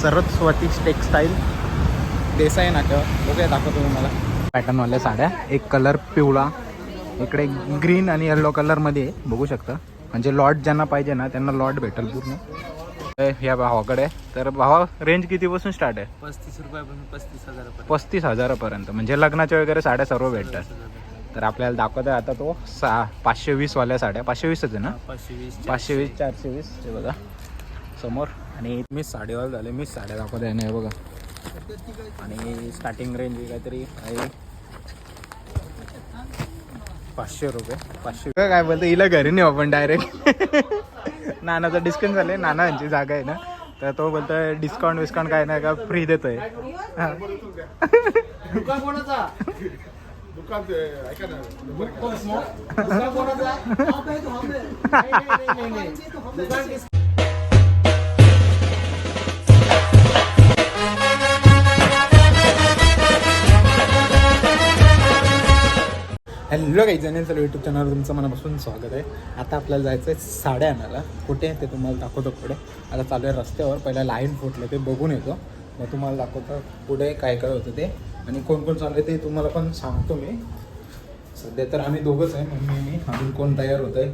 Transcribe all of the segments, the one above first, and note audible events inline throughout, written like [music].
Saraswati textile Desai नाक्यावर बघूया दाखवतो तुम्हाला. पॅटर्नवाल्या साड्या. एक कलर पिवळा. इकडे ग्रीन आणि येल्लो कलरमध्ये आहे. बघू शकता. म्हणजे लॉट ज्यांना पाहिजे ना त्यांना लॉट भेटेल पूर्ण. ह्या भावाकडे. तर भावा रेंज कितीपासून स्टार्ट आहे? पस्तीस रुपयापासून पस्तीस हजारापर्यंत. पस्तीस हजारापर्यंत. म्हणजे लग्नाच्या वगैरे साड्या सर्व भेटतात. तर आपल्याला दाखवत आहे आता तो सा पाचशे वीसवाल्या साड्या. पाचशे वीसच आहे ना? पाचशे वीस. पाचशे वीस चारशे वीस. हे बघा. समोर. आणि मी साडेवाल झाले मीच साड्या दाखवत आहे ना हे बघा. आणि स्टार्टिंग रेंज काहीतरी आहे. पाचशे रुपये पाचशे. रुपये काय बोलतो हिला घरी नेऊ आपण डायरेक्ट नानाचा डिस्काउंट झाले नानांची जागा आहे ना तर तो बोलतो डिस्काउंट विस्काउंट काय नाही का फ्री देतोय. हा. दुकान [laughs] हॅलो काही जण चला यूट्यूब चॅनलवर तुमचं मनापासून स्वागत आहे. आता आपल्याला जायचं आहे साड्या आणायला. कुठे आहे ते तुम्हाला दाखवतो पुढे. आता चालू आहे रस्त्यावर. पहिला लाईन फुटलं ते बघून येतो. मग तुम्हाला दाखवतो पुढे काय काय होतं ते. आणि कोण कोण चाललं आहे ते तुम्हाला पण सांगतो मी. सध्या तर आम्ही दोघंच आहे मम्मी मी. अजून कोण तयार होत आहे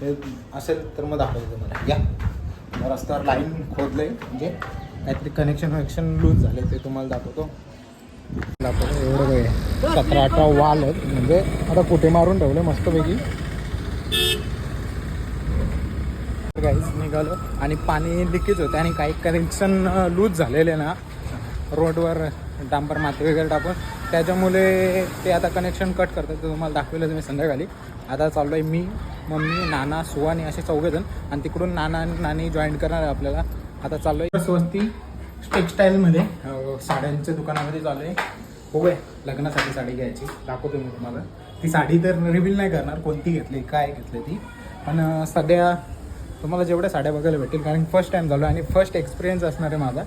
ते असेल तर मग दाखवतो तुम्हाला. या. मग रस्त्यावर लाईन खोदलं आहे म्हणजे काहीतरी कनेक्शन वनेक्शन लूज झाले ते तुम्हाला दाखवतो. दाखवतो. एवढं काय सतरा अठरा वाल आहेत म्हणजे आता कुठे मारून ठेवले मस्तपैकी. काहीच निघालो. आणि पाणी लिकेज होते आणि काही कनेक्शन लूज झालेले ना. रोडवर डांबर माती वगैरे टाकून. त्याच्यामुळे ते आता कनेक्शन कट करतात. ते तुम्हाला दाखवलं मी संध्याकाळी. आता चाललो आहे मी मम्मी नाना सुवानी असे चौघेजण. आणि तिकडून नाना आणि नानी जॉईन करणार आहे आपल्याला. आता चाललो आहे स्वस्ती टेक्स्टाईलमध्ये अं, साड्यांच्या दुकानामध्ये चालू आहे हो आहे लग्नासाठी साडी घ्यायची. दाखवतो मी तुम्हाला. ती साडी तर रिव्हील नाही करणार कोणती घेतली काय घेतली ती. पण सध्या तुम्हाला जेवढ्या साड्या बघायला भेटेल कारण फर्स्ट टाईम झालो आणि फर्स्ट एक्सपिरियन्स असणार आहे माझा.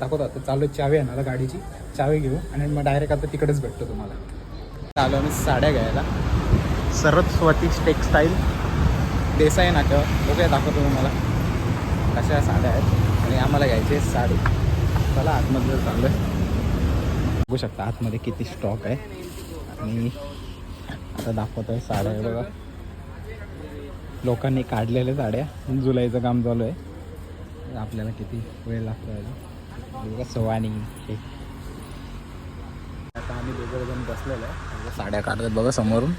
दाखवतो आता चालू आहे चावी गाडीची. चावी घेऊ आणि मग डायरेक्ट आता तिकडेच भेटतो तुम्हाला. आलो आम्ही साड्या घ्यायला. सरस्वती टेक्सटाईल देसाई नाक्यावर. बघूया दाखवतो तुम्हाला. कशा साड्या आहेत. आणि आम्हाला घ्यायची साडी. चला आतमध्ये चालू आहे बघू शकता आतमध्ये किती स्टॉक आहे. आणि आता दाखवत आहे साड्या बघा. लोकांनी काढलेल्या साड्या. जुलैचं काम चालू आहे. आपल्याला किती वेळ लागतो बघा सवानी हे आता आम्ही दोघं जण बसलेलो आहे. म्हणजे साड्या काढतात बघा समोरून.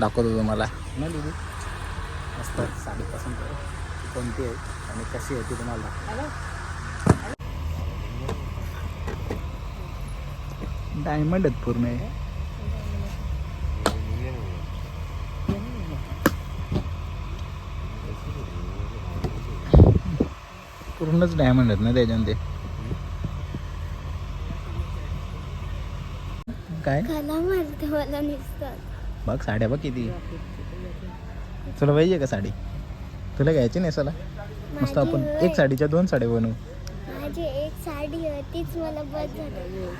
दाखवतो तुम्हाला. ना दिदी मस्त साडी पसंत कोणती आहे आणि कशी आहे ती तुम्हाला डायमंड आहेत पूर्ण आहे पूर्णच डायमंड आहेत ना त्याच्यानं ते. काय? बघ साड्या बघ किती. तुला पाहिजे का साडी? तुला घ्यायची नाही चला मस्त आपण एक साडीच्या दोन साड्या बनवू. माझी एक साडी होतीच मला बस झालं.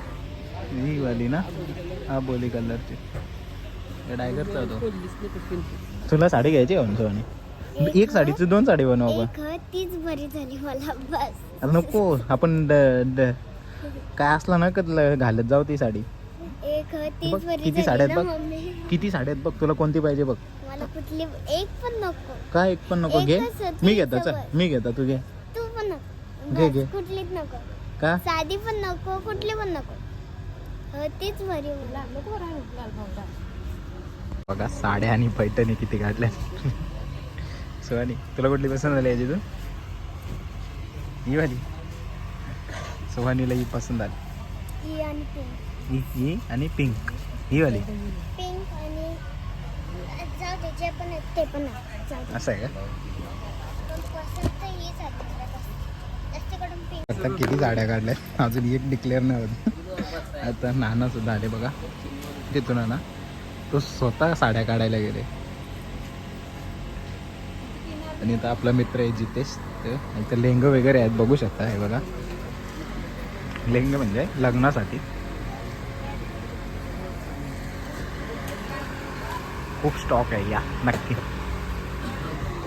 ही वाली ना? हा बोली कलरची. डायगरचा होतो तुला साडी घ्यायची का सोनी? एक साडीची दोन साडी बनवू आपण एक तीच बरी झाली मला बस. अरे नको आपण काय असलं ना का तुला घालत जाऊ ती साडी. किती झाली साड्या ना आहेत बघ. किती साड्या आहेत बघ तुला कोणती पाहिजे बघ. मला कुठली एक पण नको. काय एक पण नको? घे. मी घेतो चल. मी घेतो तू घे. तू पण नको. घे, घे. कुठलीच नको. का? साधी पण नको कुठली पण नको. तीच मला. बघा साड्या आणि पैठणी किती काढल्या सोनी तुला कुठली पसंत आली याची तू? ही वाली. सोहानीला ही पसंत आली. ही आणि पिंक ही ही आणि पिंक ही वाली. पिंक आणि ते पण. असं आहे का? आता किती साड्या काढल्या अजून एक डिक्लेअर नाही होत. आता नाना सुद्धा आले बघा. तिथून ना. तो स्वतः साड्या काढायला गेले. आणि आता आपला मित्र आहे जितेश. ते इथं लेंग वगैरे आहेत. बघू शकता हे बघा. लेंग म्हणजे लग्नासाठी. खूप स्टॉक आहे या. नक्की.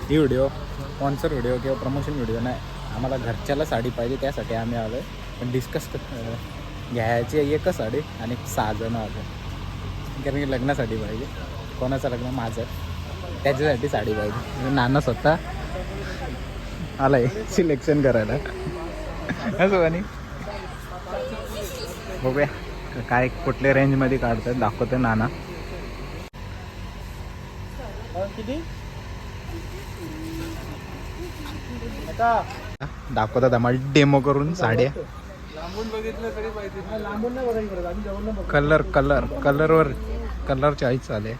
ही व्हिडिओ स्पॉन्सर व्हिडिओ किंवा प्रमोशन व्हिडिओ नाही. आम्हाला घरच्याला साडी पाहिजे त्यासाठी आम्ही आलो आहे पण डिस्कस घ्यायची आहे एकच साडी आणि सहा जण आलो कारण की लग्नासाठी पाहिजे. कोणाचं लग्न? माझं. त्याच्यासाठी साडी पाहिजे. म्हणजे नाना स्वतः आलाय सिलेक्शन करायला. असं आणि बघूया. काय कुठल्या रेंजमध्ये काढतात दाखवतो नाना. दाखवतात आम्हाला डेमो करून साड्या. लांबून बघितलं तरी पाहिजे. लांबून नाही बघायची परत आम्ही जवळ नाही कलर कलर कलरवर कलर चॉईस चाले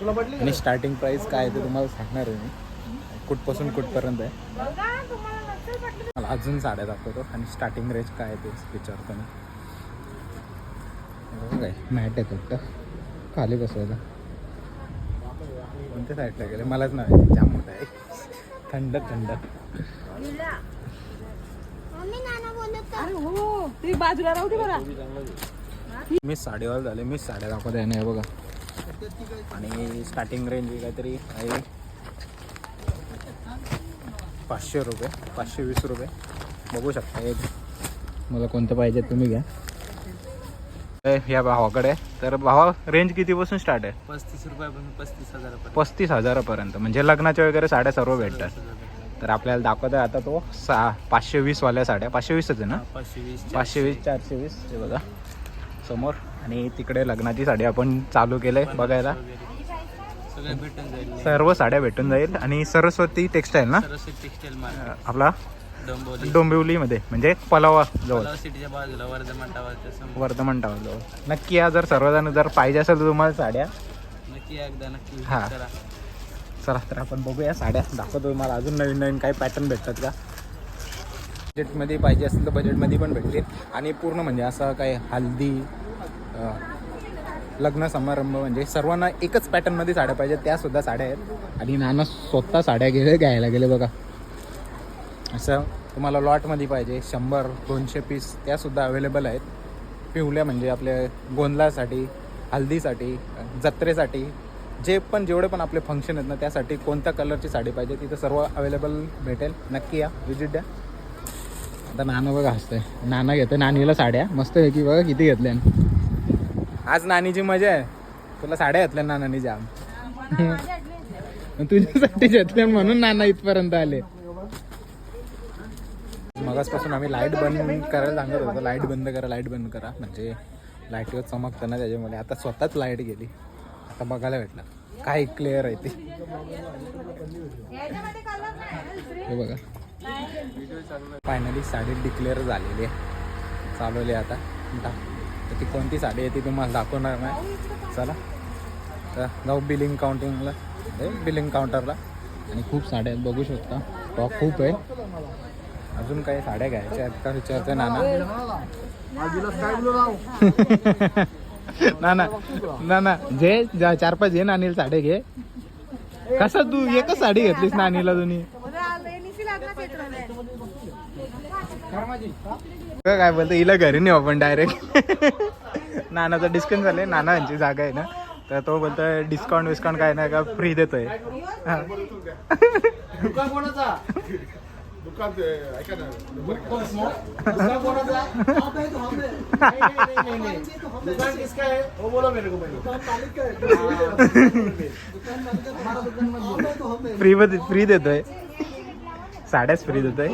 तुला पडली आणि स्टार्टिंग प्राइस काय आहे ते तुम्हाला सांगणार आहे मी. कुठपासून कुठपर्यंत आहे. मला अजून साड्या दाखवतो. आणि स्टार्टिंग रेंज काय आहे ते विचारतो मी बघा काय मॅट आहे फक्त. खाली बसवायला. कोणत्या साईडला गेले? मलाच नाही जाम मोठा आहे. थंड थंड. मम्मी नाना बोलत अरे हो ती बाजूला राहू दे बरा. मी साडेवाल झाले मी साड्या दाखवत आहे ना हे बघा. आणि स्टार्टिंग रेंज काहीतरी आहे. पाचशे रुपये पाचशे वीस रुपये. बघू शकता एक. मला कोणतं पाहिजे तुम्ही घ्या. ए, या भावाकडे तर भावा रेंज कितीपासून स्टार्ट आहे? पस्तीस रुपयापासून पस्तीस हजारापर्यंत. पस्तीस हजारापर्यंत. म्हणजे लग्नाच्या वगैरे साड्या सर्व भेटतात. तर आपल्याला दाखवत आहे आता तो सहा पाचशे वीसवाल्या साड्या. पाचशे वीसच आहे ना? पाचशे वीस पाचशे वीस चारशे. वीस. हे बघा. समोर. आणि तिकडे लग्नाची साडी आपण चालू बघायला. सगळे भेटून जाईल. सर्व साड्या भेटून जाईल. आणि सरस्वती टेक्सटाईल ना? आपला डोंबिवलीमध्ये म्हणजे पलावा जवळ. पलाव सिटीच्या बाजूला वर्धमान टावर जवळ. नक्की या जर सर्वजण जर पाहिजे असेल तर तुम्हाला साड्या नक्की एकदा नक्की हा. चला तर आपण बघूया साड्या. दाखवतो तुम्हाला अजून नवीन नवीन काही पॅटर्न भेटतात का. बजेटमध्ये पाहिजे असेल तर बजेटमध्ये पण भेटतील. आणि पूर्ण म्हणजे असं काय हल्दी लग्न समारंभ म्हणजे सर्वांना एकच पॅटर्नमध्ये साड्या पाहिजेत. त्यासुद्धा साड्या आहेत. आणि नाना स्वतः साड्या गेले घ्यायला गेले बघा. असं तुम्हाला लॉटमध्ये पाहिजे शंभर दोनशे पीस त्यासुद्धा अवेलेबल आहेत. पिवल्या म्हणजे आपल्या गोंधळासाठी हल्दीसाठी जत्रेसाठी जे पण जेवढे पण आपले फंक्शन आहेत ना त्यासाठी कोणत्या कलरची साडी पाहिजे तिथं सर्व अवेलेबल भेटेल. नक्की या विजिट द्या. आता नाना बघा हसतंय नाना घेतं नानीला साड्या. मस्त आहे की बघा किती घेतल्या. आज नानीची मजा आहे. तुला साड्या घेतल्या नानानी जाम तुझ्यासाठी घेतल्या म्हणून नाना इथपर्यंत आले. मगासपासून आम्ही लाइट बंद करायला सांगत होतो. लाइट बंद करा लाइट बंद करा. म्हणजे लाईटवर चमकतं ना त्याच्यामुळे. आता स्वतःच लाइट गेली. आता बघायला भेटलं. काय क्लिअर आहे ते. हे बघा. फायनली साडी डिक्लेअर झालेली आहे. चालवली आता. दा- तर ती कोणती साडी आहे ती तुम्हाला दाखवणार नाही. चला. तर जाऊ बिलिंग काउंटिंगला बिलिंग काउंटरला आणि खूप साड्या आहेत. बघू शकता. टॉप खूप आहे. अजून काही साड्या घ्यायच्या आहेत का विचारते [laughs] नाना? नाना नाना जे जा- चार पाच घे नानील साडे घे. कसा तू एकच साडी घेतलीस नानीला तुम्ही काय बोलतो हिला घरी नेऊ आपण डायरेक्ट नानाचा डिस्काउंट झाले नाना यांची जागा आहे ना. तर तो बोलतो डिस्काउंट विस्काउंट काय नाही का फ्री देतोय. [laughs] हा. ऐका ना. दुकान किसका है वो बोलो मेरे को पहले फ्री फ्री देतोय. साड्याच फ्री देतोय.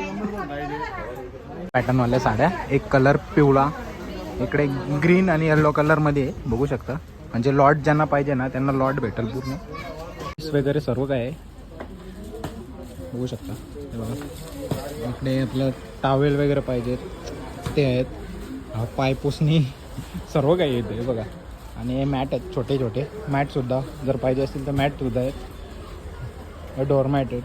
पॅटर्नवाल्या साड्या. एक कलर पिवळा इकडे ग्रीन आणि येल्लो कलरमध्ये आहे. बघू शकता. म्हणजे लॉट ज्यांना पाहिजे ना त्यांना लॉट भेटेल पूर्ण. वगैरे सर्व काय आहे? बघू शकता. हे बघा. इकडे आपलं टावेल वगैरे पाहिजेत. ते आहेत. पायपुसणी सर्व काही येते बघा. आणि हे मॅट आहेत छोटे छोटे. मॅटसुद्धा जर पाहिजे असतील तर मॅटसुद्धा आहेत. डोरमॅट आहेत.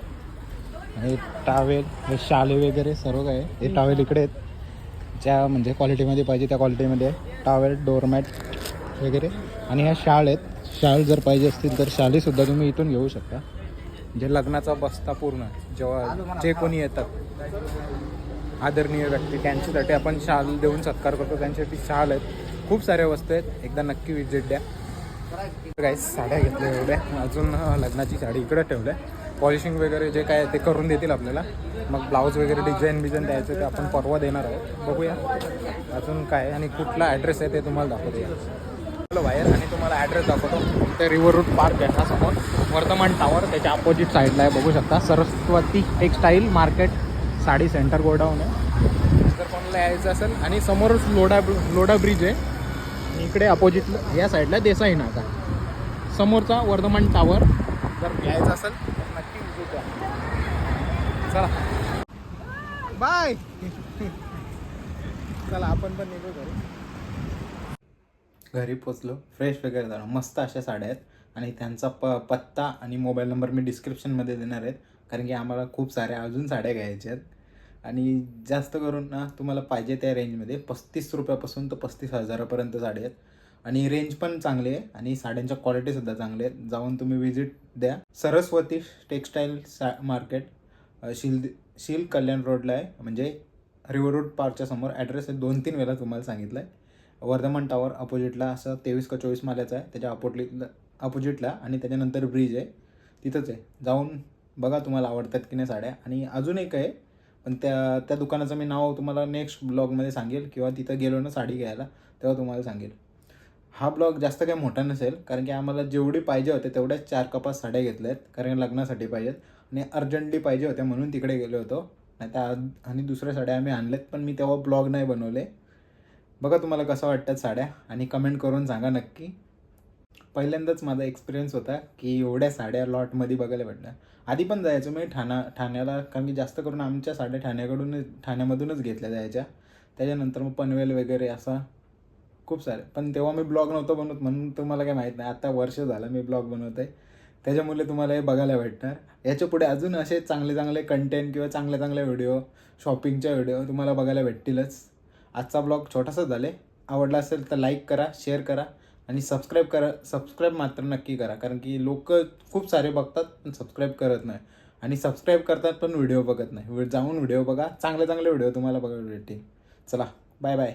आणि टावेल हे शाले वगैरे सर्व काय हे टावेल इकडे आहेत. ज्या म्हणजे क्वालिटीमध्ये पाहिजे त्या क्वालिटीमध्ये आहे. टावेल डोरमॅट वगैरे. आणि ह्या शाळ आहेत. शाळ जर पाहिजे असतील तर शालीसुद्धा तुम्ही इथून घेऊ शकता. जे लग्नाचा बस्ता पूर्ण आहे. जेव्हा जे कोणी येतात आदरणीय व्यक्ती त्यांच्यासाठी आपण शाल देऊन सत्कार करतो. त्यांच्यासाठी शाल आहेत. खूप साऱ्या वस्तू आहेत. एकदा नक्की विजिट द्या. काही साड्या घेतल्या एवढ्या. अजून लग्नाची साडी इकडे ठेवल्या. पॉलिशिंग वगैरे जे काय ते करून देतील आपल्याला. मग ब्लाऊज वगैरे डिझाईन बिझाईन द्यायचं ते आपण परवा देणार आहोत. बघूया. अजून काय आणि कुठला ॲड्रेस आहे ते तुम्हाला दाखवतो. चलो बाहेर आणि तुम्हाला ॲड्रेस दाखवतो. ते रिव्हर रूट पार्क आहे ना समोर वर्तमान टावर त्याच्या अपोजिट साईडला आहे. बघू शकता. Saraswati textile market sari centre godown आहे. जर कोणाला यायचं असेल आणि समोरच लोडा लोडा ब्रिज आहे. इकडे अपोजिट या साईडला देसाई नाका समोरचा वर्धमान टावर जर यायचं असेल तर नक्की विजिट द्या चला. बाय [laughs] चला आपण पण निघू करू घरी पोचलो फ्रेश वगैरे झालो. मस्त अशा साड्या आहेत. आणि त्यांचा प पत्ता आणि मोबाईल नंबर मी डिस्क्रिप्शनमध्ये देणार आहेत. कारण की आम्हाला खूप साऱ्या अजून साड्या घ्यायच्या आहेत. आणि जास्त करून ना तुम्हाला पाहिजे त्या रेंजमध्ये पस्तीस रुपयापासून तर पस्तीस हजारापर्यंत साड्या आहेत. आणि रेंज पण चांगली आहे. आणि साड्यांच्या क्वालिटीसुद्धा चांगली आहेत. जाऊन तुम्ही विजिट द्या. सरस्वती टेक्स्टाईल सा मार्केट शिल शील कल्याण रोडला आहे. म्हणजे रिव्हर रोड पार्कच्या समोर. ॲड्रेस आहे दोन तीन वेळा तुम्हाला सांगितलं आहे वर्धमान टावर अपोजिटला असं तेवीस का चोवीस माल्याचं आहे. त्याच्या अपोटली अपोजिटला आणि त्याच्यानंतर ब्रिज आहे. तिथंच आहे. जाऊन बघा तुम्हाला आवडतात की नाही साड्या. आणि अजून एक आहे पण त्या त्या दुकानाचं मी नाव तुम्हाला नेक्स्ट ब्लॉगमध्ये सांगेल किंवा तिथं गेलो ना साडी घ्यायला तेव्हा तुम्हाला सांगेल. हा ब्लॉग जास्त काही मोठा नसेल कारण की आम्हाला जेवढी पाहिजे होते तेवढ्याच चार कपास साड्या घेतल्या आहेत कारण लग्नासाठी पाहिजेत. आणि अर्जंटली पाहिजे होत्या म्हणून तिकडे गेलो होतो. नाही तर आणि दुसऱ्या साड्या आम्ही आणल्यात पण मी तेव्हा ब्लॉग नाही बनवले. बघा तुम्हाला कसं वाटतात साड्या आणि कमेंट करून सांगा नक्की. पहिल्यांदाच माझा एक्सपिरियन्स होता की एवढ्या साड्या लॉटमध्ये बघायला भेटल्या आधी पण जायचो मी ठाणा ठाण्याला कारण की जास्त करून आमच्या साड्या ठाण्याकडून ठाण्यामधूनच घेतल्या जायच्या. त्याच्यानंतर मग पनवेल वगैरे असा खूप सारे. पण तेव्हा मी ब्लॉग नव्हतो बनवत म्हणून तुम्हाला काय माहीत नाही. आता वर्ष झालं मी ब्लॉग बनवत आहे त्याच्यामुळे तुम्हाला हे बघायला भेटणार. याच्यापुढे अजून असे चांगले चांगले कंटेंट किंवा चांगले चांगले व्हिडिओ शॉपिंगच्या व्हिडिओ तुम्हाला बघायला भेटतीलच. आजचा ब्लॉग छोटासा झाले. आवडला असेल तर लाईक करा शेअर करा आणि सबस्क्राईब करा. सबस्क्राईब मात्र नक्की करा. कारण की लोक खूप सारे बघतात पण सबस्क्राईब करत नाही. आणि सबस्क्राईब करतात पण व्हिडिओ बघत नाही. जाऊन व्हिडिओ बघा. चांगले चांगले व्हिडिओ तुम्हाला बघायला भेटतील. चला बाय बाय